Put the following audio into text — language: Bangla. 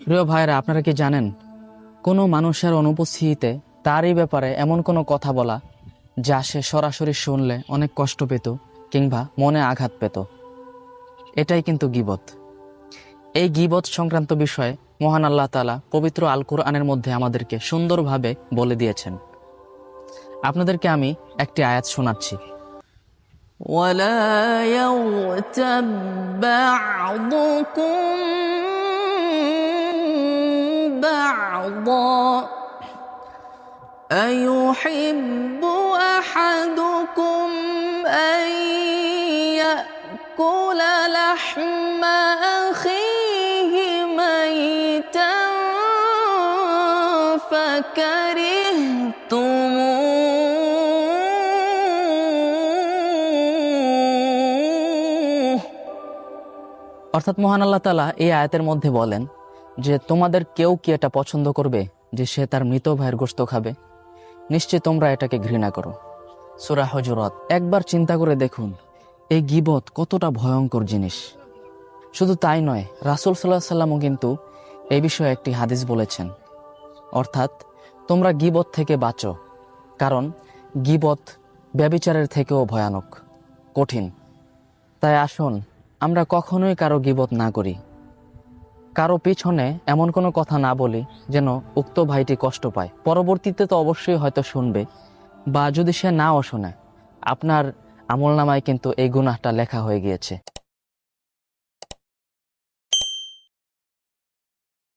প্রিয় ভাইরা আপনারা কি জানেন কোনো মানুষের অনুপস্থিতিতে তারই ব্যাপারে এমন কোনো কথা বলা যা সে সরাসরি শুনলে অনেক কষ্ট পেত কিংবা মনে আঘাত পেত এটাই কিন্তু গিবত এই গিবত সংক্রান্ত বিষয়ে মহান আল্লাহ তালা পবিত্র আল কোরআনের মধ্যে আমাদেরকে সুন্দরভাবে বলে দিয়েছেন আপনাদেরকে আমি একটি আয়াত শোনাচ্ছি ولا يغتب بعضكم بعضا أيحب أحدكم أن يأكل لحم أخيه ميتا فكرهتموه অর্থাৎ মহান আল্লাহ তালা এই আয়াতের মধ্যে বলেন যে তোমাদের কেউ কি এটা পছন্দ করবে যে সে তার মৃত ভাইয়ের গোস্ত খাবে? নিশ্চয় তোমরা এটাকে ঘৃণা করো। সুরা হজরত, একবার চিন্তা করে দেখুন, এই গিবত কতটা ভয়ঙ্কর জিনিস। শুধু তাই নয়, রাসুল সাল্লাহ সাল্লামও কিন্তু এ বিষয়ে একটি হাদিস বলেছেন। অর্থাৎ, তোমরা গিবত থেকে বাঁচো, কারণ গিবত ব্যবিচারের থেকেও ভয়ানক, কঠিন। তাই আসুন, আমরা কখনোই কারও গিবত না করি। কারও পিছনে এমন কোনো কথা না বলি যেন উক্ত ভাইটি কষ্ট পায়। পরবর্তীতে তো অবশ্যই হয়তো শুনবে বা যদি সে নাও শোনে, আপনার আমল নামায় কিন্তু এই গুনাহটা লেখা হয়ে গিয়েছে।